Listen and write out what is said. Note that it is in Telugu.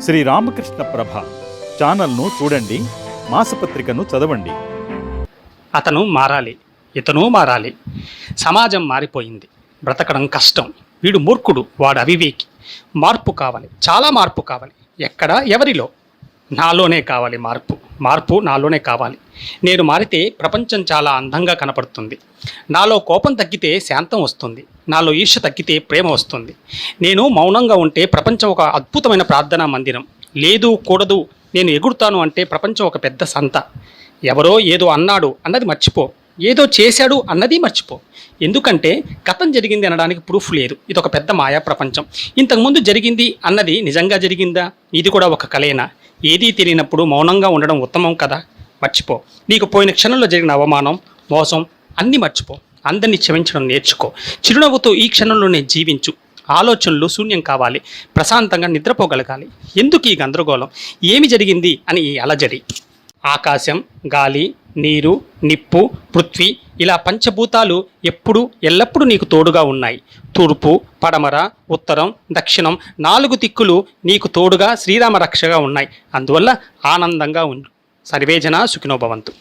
శ్రీ రామకృష్ణ ప్రభ ఛానల్ను చూడండి మాసపత్రికను చదవండి. అతను మారాలి ఇతను మారాలి. సమాజం మారిపోయింది బ్రతకడం కష్టం. వీడు మూర్ఖుడు వాడు అవివేకి. మార్పు కావాలి చాలా మార్పు కావాలి. ఎక్కడ ఎవరిలో? నాలోనే కావాలి మార్పు. మార్పు నాలోనే కావాలి. నేను మారితే ప్రపంచం చాలా అందంగా కనపడుతుంది. నాలో కోపం తగ్గితే శాంతం వస్తుంది. నాలో ఈర్ష తగ్గితే ప్రేమ వస్తుంది. నేను మౌనంగా ఉంటే ప్రపంచం ఒక అద్భుతమైన ప్రార్థనా మందిరం. లేదు కూడదు నేను ఎగురుతాను అంటే ప్రపంచం ఒక పెద్ద సంత. ఎవరో ఏదో అన్నాడు అన్నది మర్చిపో. ఏదో చేశాడు అన్నది మర్చిపో. ఎందుకంటే గతం జరిగింది అనడానికి ప్రూఫ్ లేదు. ఇది ఒక పెద్ద మాయా ప్రపంచం. ఇంతకుముందు జరిగింది అన్నది నిజంగా జరిగిందా? ఇది కూడా ఒక కలేనా ఏదీ తెలియనప్పుడు మౌనంగా ఉండడం ఉత్తమం కదా? మర్చిపో. నీకు పోయిన క్షణంలో జరిగిన అవమానం మోసం అన్నీ మర్చిపో. అందరినీ క్షమించడం నేర్చుకో. చిరునవ్వుతో ఈ క్షణంలోనే జీవించు. ఆలోచనలు శూన్యం కావాలి. ప్రశాంతంగా నిద్రపోగలగాలి. ఎందుకు ఈ గందరగోళం? ఏమి జరిగింది అని ఈ అలజడి? ఆకాశం గాలి నీరు నిప్పు పృథ్వీ ఇలా పంచభూతాలు ఎప్పుడు ఎల్లప్పుడూ నీకు తోడుగా ఉన్నాయి. తూర్పు పడమర ఉత్తరం దక్షిణం నాలుగు దిక్కులు నీకు తోడుగా శ్రీరామ రక్షగా ఉన్నాయి. అందువల్ల ఆనందంగా ఉండు. సర్వేజన సుఖినోభవంతు